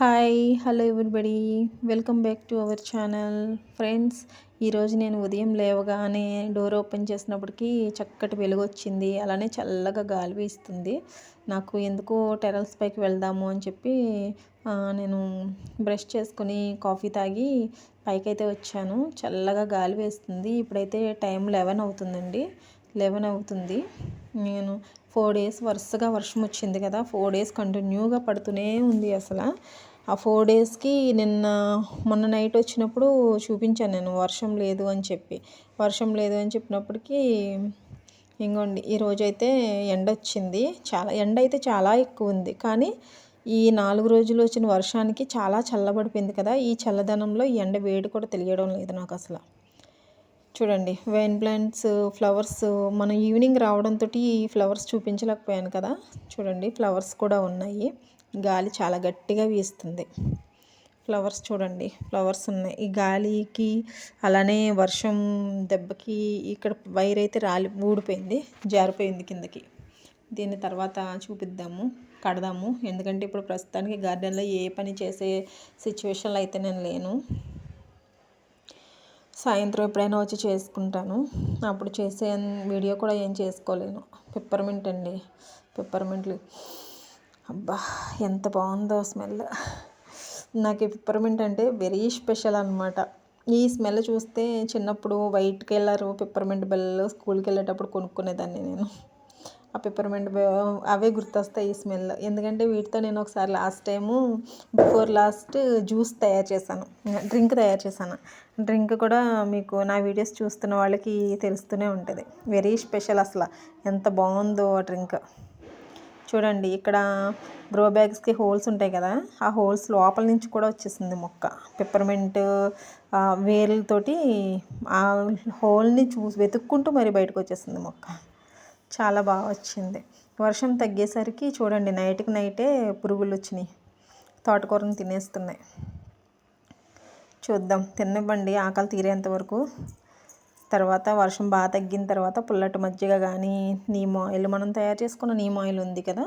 Hi hello everybody. Welcome back to our channel. Friends ఈరోజు నేను ఉదయం లేవగానే డోర్ ఓపెన్ చేసినప్పటికీ చక్కటి వెలుగు వచ్చింది అలానే చల్లగా గాలి వీస్తుంది. నాకు ఎందుకో టెరల్స్ పైకి వెళ్దాము అని చెప్పి నేను బ్రష్ చేసుకుని కాఫీ తాగి పైకైతే వచ్చాను. చల్లగా గాలి వేస్తుంది. ఇప్పుడైతే టైం లెవెన్ అవుతుందండి. లెవెన్ అవుతుంది. నేను ఫోర్ డేస్ వరుసగా వర్షం వచ్చింది కదా ఫోర్ డేస్ కంటిన్యూగా పడుతూనే ఉంది అసలు. ఆ ఫోర్ డేస్కి నిన్న మొన్న నైట్ వచ్చినప్పుడు చూపించాను నేను వర్షం లేదు అని చెప్పి. వర్షం లేదు అని చెప్పినప్పటికీ ఇంకోండి ఈరోజు అయితే ఎండ వచ్చింది. చాలా ఎండ అయితే చాలా ఎక్కువ ఉంది. కానీ ఈ నాలుగు రోజులు వచ్చిన వర్షానికి చాలా చల్లబడిపోయింది కదా ఈ చల్లదనంలో ఈ ఎండ వేడి కూడా తెలియడం లేదు నాకు అసలు. చూడండి వైన్ ప్లాంట్స్ ఫ్లవర్స్ మనం ఈవినింగ్ రావడంతో ఈ ఫ్లవర్స్ చూపించలేకపోయాను కదా. చూడండి ఫ్లవర్స్ కూడా ఉన్నాయి. గాలి చాలా గట్టిగా వీస్తుంది. ఫ్లవర్స్ చూడండి ఫ్లవర్స్ ఉన్నాయి. ఈ గాలికి అలానే వర్షం దెబ్బకి ఇక్కడ వైర్ అయితే రాలి ఊడిపోయింది జారిపోయింది కిందకి. దీని తర్వాత చూపిద్దాము కడదాము. ఎందుకంటే ఇప్పుడు ప్రస్తుతానికి గార్డెన్లో ఏ పని చేసే సిచ్యువేషన్లో అయితే నేను లేను. సాయంత్రం ఎప్పుడైనా వచ్చి చేసుకుంటాను. అప్పుడు చేసే వీడియో కూడా ఏం చేసుకోలేను. పిప్పర్మెంట్ అండి. పిప్పర్మెంట్లు అబ్బా ఎంత బాగుందో స్మెల్ నాకు ఈ పిప్పర్మింట్ అంటే వెరీ స్పెషల్ అనమాట ఈ స్మెల్ చూస్తే చిన్నప్పుడు వైట్ కలర్ పిప్పర్మింట్ బెల్ స్కూల్కి వెళ్ళేటప్పుడు కొనుక్కునేదాన్ని నేను. ఆ పిప్పర్మెంట్ అవే గుర్తొస్తాయి ఈ స్మెల్ ఎందుకంటే వీటితో నేను ఒకసారి last time before last juice తయారు చేశాను. డ్రింక్ తయారు చేశాను. డ్రింక్ కూడా మీకు నా వీడియోస్ చూస్తున్న వాళ్ళకి తెలుస్తూనే ఉంటుంది. వెరీ స్పెషల్ అసలు. ఎంత బాగుందో ఆ డ్రింక్. చూడండి ఇక్కడ గ్రో బ్యాగ్స్కి హోల్స్ ఉంటాయి కదా ఆ హోల్స్ లోపల నుంచి కూడా వచ్చేసింది మొక్క. పెప్పర్మెంట్ వేర్లతోటి ఆ హోల్ని చూసి వెతుక్కుంటూ మరి బయటకు వచ్చేసింది మొక్క. చాలా బాగా వచ్చింది. వర్షం తగ్గేసరికి చూడండి నైట్కి నైటే పురుగులు వచ్చినాయి. తోటకూరను తినేస్తున్నాయి. చూద్దాం తినివ్వండి ఆకలి తీరేంత వరకు. తర్వాత వర్షం బాగా తగ్గిన తర్వాత పుల్లటి మజ్జిగ కానీ నీమ్ ఆయిల్ మనం తయారు చేసుకున్న నీమ్ ఆయిల్ ఉంది కదా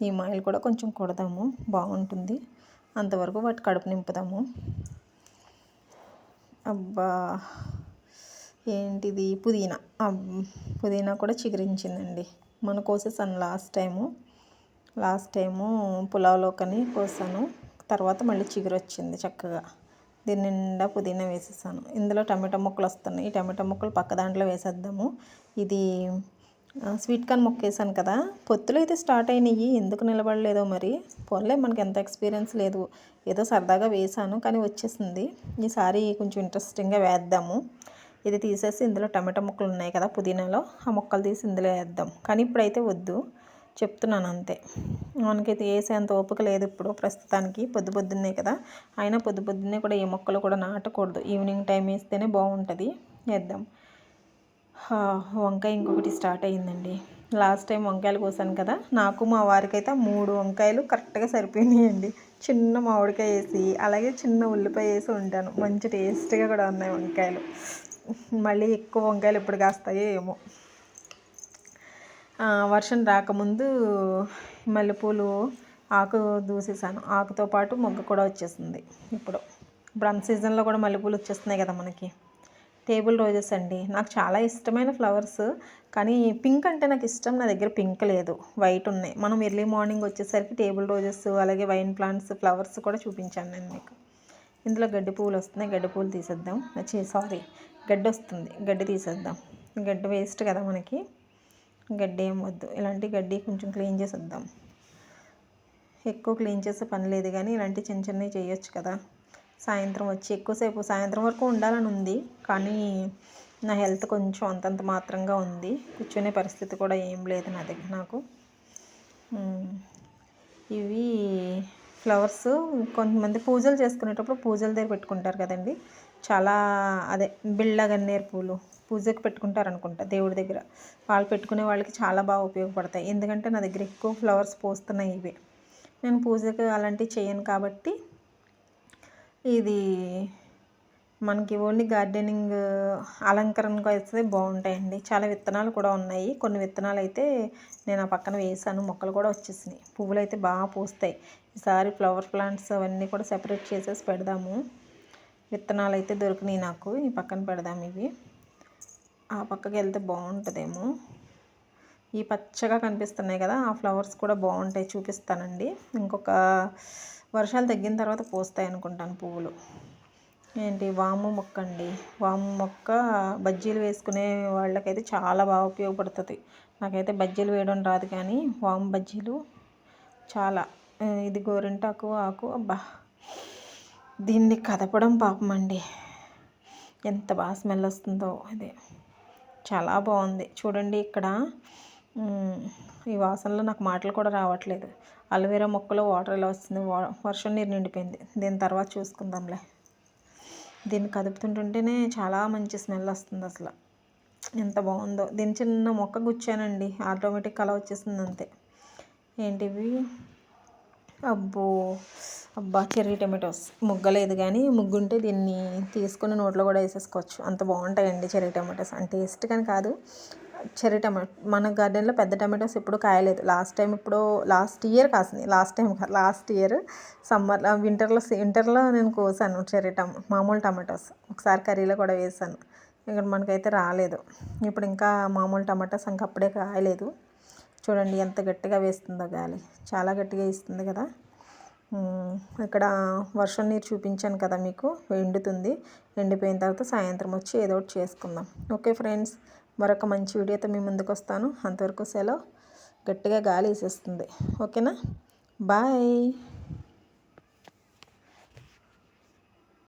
నీమ్ ఆయిల్ కూడా కొంచెం కొడదాము. బాగుంటుంది. అంతవరకు వాటి కడుపు నింపుదాము. అబ్బా! ఏంటిది? పుదీనా. పుదీనా కూడా చిగురించిందండి. మన కోసేసాను లాస్ట్ టైము. లాస్ట్ టైము పులావ్లోకని కోసాను. తర్వాత మళ్ళీ చిగురు వచ్చింది చక్కగా. దీని నిండా పుదీనా వేసేసాను. ఇందులో టమాటా ముక్కలు వస్తున్నాయి. టమాటా ముక్కలు పక్క దాంట్లో వేసేద్దాము. ఇది స్వీట్ కార్న్ మొక్కేసాను కదా. పొత్తులు అయితే స్టార్ట్ అయినాయి. ఎందుకు నిలబడలేదో మరి. పోన్లే మనకి ఎంత ఎక్స్పీరియన్స్ లేదు. ఏదో సరదాగా వేసాను కానీ వచ్చేసింది. ఈసారి కొంచెం ఇంట్రెస్టింగ్గా వేద్దాము. ఇది తీసేసి ఇందులో టమాటా ముక్కలు ఉన్నాయి కదా పుదీనాలో ఆ ముక్కలు తీసి ఇందులో వేద్దాం. కానీ ఇప్పుడైతే వద్దు. చెప్తున్నాను అంతే. మనకైతే వేసేంత ఓపిక లేదు ఇప్పుడు ప్రస్తుతానికి. పొద్దు పొద్దున్నే కదా. అయినా పొద్దు పొద్దున్నే కూడా ఏ మొక్కలు కూడా నాటకూడదు. ఈవినింగ్ టైం వేస్తేనే బాగుంటుంది. వేద్దాం. వంకాయ ఇంకొకటి స్టార్ట్ అయ్యిందండి. లాస్ట్ టైం వంకాయలు కోసాను కదా. నాకు మా వారికైతే మూడు వంకాయలు కరెక్ట్గా సరిపోయినాయండి. చిన్న మామిడికాయ వేసి అలాగే చిన్న ఉల్లిపాయ వేసి ఉంటాను మంచి టేస్ట్గా కూడా ఉన్నాయి వంకాయలు. మళ్ళీ ఎక్కువ వంకాయలు ఎప్పుడు కాస్తాయో ఏమో. వర్షం రాకముందు మల్లెపూలు ఆకు దూసేసాను. ఆకుతో పాటు మొగ్గ కూడా వచ్చేసింది ఇప్పుడు. ఇప్పుడు అన్ సీజన్లో కూడా మల్లెపూలు వచ్చేస్తున్నాయి కదా మనకి. టేబుల్ రోజెస్ అండి. నాకు చాలా ఇష్టమైన ఫ్లవర్స్ కానీ పింక్ అంటే నాకు ఇష్టం. నా దగ్గర పింక్ లేదు. వైట్ ఉన్నాయి. మనం ఎర్లీ మార్నింగ్ వచ్చేసరికి టేబుల్ రోజెస్ అలాగే వైన్ ప్లాంట్స్ ఫ్లవర్స్ కూడా చూపించాను నేను మీకు. ఇందులో గడ్డి పువ్వులు వస్తున్నాయి. గడ్డి పువ్వులు తీసేద్దాం. సారీ గడ్డి వస్తుంది. గడ్డి తీసేద్దాం. గడ్డి వేస్ట్ కదా మనకి. గడ్డి ఏం వద్దు. ఇలాంటి గడ్డి కొంచెం క్లీన్ చేసేద్దాం. ఎక్కువ క్లీన్ చేసే పని లేదు కానీ ఇలాంటి చిన్న చిన్నవి చేయొచ్చు కదా. సాయంత్రం వచ్చి ఎక్కువసేపు సాయంత్రం వరకు ఉండాలని ఉంది. కానీ నా హెల్త్ కొంచెం అంతంత మాత్రంగా ఉంది. కూర్చునే పరిస్థితి కూడా ఏం లేదు నా దగ్గర నాకు. ఇవి ఫ్లవర్స్ కొంతమంది పూజలు చేసుకునేటప్పుడు పూజల దగ్గర పెట్టుకుంటారు కదండి. చాలా అదే బిళ్ళ గన్నేరు పూలు పూజకి పెట్టుకుంటారు అనుకుంటా దేవుడి దగ్గర. వాళ్ళు పెట్టుకునే వాళ్ళకి చాలా బాగా ఉపయోగపడతాయి. ఎందుకంటే నా దగ్గర ఎక్కువ ఫ్లవర్స్ పోస్తున్నాయి ఇవి. నేను పూజకి అలాంటివి చేయను కాబట్టి ఇది మనకి ఓన్లీ గార్డెనింగ్ అలంకరణకు అయితే బాగుంటాయండి. చాలా విత్తనాలు కూడా ఉన్నాయి. కొన్ని విత్తనాలు అయితే నేను ఆ పక్కన వేసాను మొక్కలు కూడా వచ్చేసినాయి. పువ్వులు అయితే బాగా పూస్తాయి. ఈసారి ఫ్లవర్ ప్లాంట్స్ అవన్నీ కూడా సెపరేట్ చేసేసి పెడదాము. విత్తనాలు అయితే దొరికినాయి నాకు. ఈ పక్కన పెడదాం ఇవి. ఆ పక్కకి వెళ్తే బాగుంటుందేమో. ఈ పచ్చగా కనిపిస్తున్నాయి కదా ఆ ఫ్లవర్స్ కూడా బాగుంటాయి. చూపిస్తానండి. ఇంకొక వర్షాలు తగ్గిన తర్వాత పూస్తాయి అనుకుంటాను పువ్వులు. ఏంటి? వాము మొక్క అండి వాము మొక్క బజ్జీలు వేసుకునే వాళ్ళకైతే చాలా బాగా ఉపయోగపడుతుంది. నాకైతే బజ్జీలు వేయడం రాదు కానీ వాము బజ్జీలు చాలా. ఇది గోరింటాకు ఆకు అబ్బా! దీన్ని కదపడం పాపం అండి. ఎంత బాగా స్మెల్ వస్తుందో అది. చాలా బాగుంది. చూడండి ఇక్కడ ఈ వాసనలో నాకు మాటలు కూడా రావట్లేదు. అలోవెరా మొక్కలో వాటర్ ఎలా వస్తుంది? వర్షం నీరు నిండిపోయింది. దీని తర్వాత చూసుకుందాంలే. దీన్ని కదుపుతుంటుంటేనే చాలా మంచి స్మెల్ వస్తుంది అసలు. ఎంత బాగుందో. దీని చిన్న మొక్క గుచ్చానండి. ఆటోమేటిక్ కల వచ్చేసింది అంతే. ఏంటివి? అబ్బో. అబ్బా చెర్రీ టమాటోస్. ముగ్గలేదు కానీ ముగ్గుంటే దీన్ని తీసుకుని నోట్లో కూడా వేసేసుకోవచ్చు. అంత బాగుంటాయండి చెర్రీ టమాటోస్. అంటే టేస్ట్ కానీ కాదు. చెర్రీ టమాటో మన గార్డెన్లో పెద్ద టమాటోస్ ఎప్పుడు కాయలేదు. లాస్ట్ టైం ఇప్పుడు లాస్ట్ ఇయర్ కాసింది. Last time last year summer వింటర్లో వింటర్లో నేను కోసాను చెర్రీ టమా మామూలు టమాటోస్. ఒకసారి కర్రీలో కూడా వేసాను. ఇక్కడ మనకైతే రాలేదు. ఇప్పుడు ఇంకా మామూలు టమాటోస్ ఇంకా అప్పుడే కాయలేదు. చూడండి ఎంత గట్టిగా వేస్తుందో గాలి. చాలా గట్టిగా ఇస్తుంది కదా. ఇక్కడ వర్షం నీరు చూపించాను కదా మీకు ఎండుతుంది. ఎండిపోయిన తర్వాత సాయంత్రం వచ్చి ఏదో ఒకటి చేసుకుందాం. ఓకే ఫ్రెండ్స్ మరొక మంచి వీడియోతో మీ ముందుకు వస్తాను. అంతవరకు సెలవు. గట్టిగా గాలి వేసేస్తుంది. ఓకేనా? బాయ్.